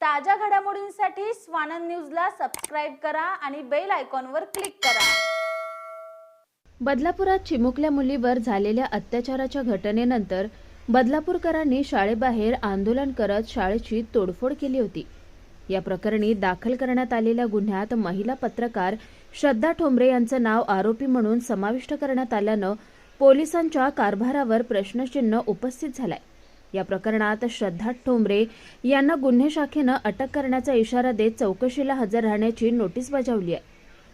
ताज्या घडामोडींसाठी स्वानंद न्यूजला सबस्क्राईब करा आणि बेल आयकॉनवर क्लिक करा. बदलापुरात चिमुकल्या मुलीवर झालेल्या अत्याचाराच्या घटनेनंतर बदलापूरकरांनी शाळेबाहेर आंदोलन करत शाळेची तोडफोड केली होती. या प्रकरणी दाखल करण्यात आलेल्या गुन्ह्यात महिला पत्रकार श्रद्धा ठोंबरे यांचं नाव आरोपी म्हणून समाविष्ट करण्यात आल्यानं पोलिसांच्या कारभारावर प्रश्नचिन्ह उपस्थित झालाय. या प्रकरणात श्रद्धा ठोंबरे यांना गुन्हे शाखेनं अटक करण्याचा इशारा देत चौकशीला हजर राहण्याची नोटीस बजावली आहे.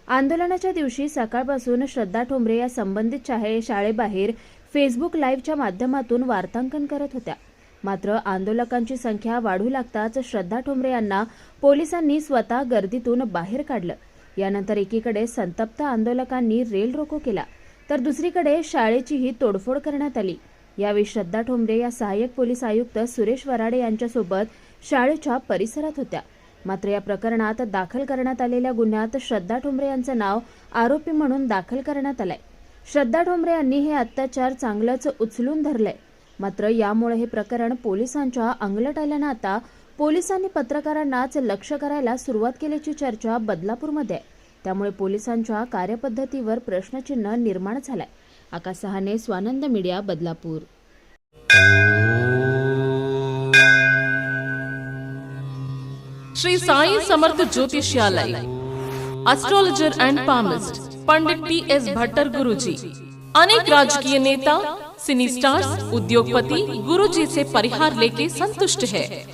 आंदोलनाच्या दिवशी सकाळपासून श्रद्धा ठोंबरे या संबंधित शाळे शाळेबाहेर फेसबुक लाईव्हच्या माध्यमातून वार्तांकन करत होत्या. मात्र आंदोलकांची संख्या वाढू लागताच श्रद्धा ठोंबरे यांना पोलिसांनी स्वतः गर्दीतून बाहेर काढलं. यानंतर एकीकडे संतप्त आंदोलकांनी रेल रोको केला तर दुसरीकडे शाळेचीही तोडफोड करण्यात आली. यावेळी श्रद्धा ठोंबरे या सहाय्यक पोलीस आयुक्त सुरेश वराडे यांच्यासोबत शाळेच्या परिसरात होत्या. मात्र या प्रकरणात दाखल करण्यात आलेल्या गुन्ह्यात श्रद्धा ठोंबरे यांचं नाव आरोपी म्हणून दाखल करण्यात आलंय. श्रद्धा ठोंबरे यांनी हे अत्याचार चांगलंच उचलून धरलंय. मात्र यामुळे हे प्रकरण पोलिसांच्या अंगलट आल्यानं आता पोलिसांनी पत्रकारांनाच लक्ष करायला सुरुवात केल्याची चर्चा बदलापूरमध्ये आहे. त्यामुळे पोलिसांच्या कार्यपद्धतीवर प्रश्नचिन्ह निर्माण झालंय. आकाश Sahane Swanand media, Badlapur. Shri Sai Samarth ज्योतिष्यालय astrologer and palmist Pandit T S Bhattar Guruji अनेक राजकीय नेता सिनी स्टार्स उद्योगपति, गुरुजी से परिहार लेके संतुष्ट है।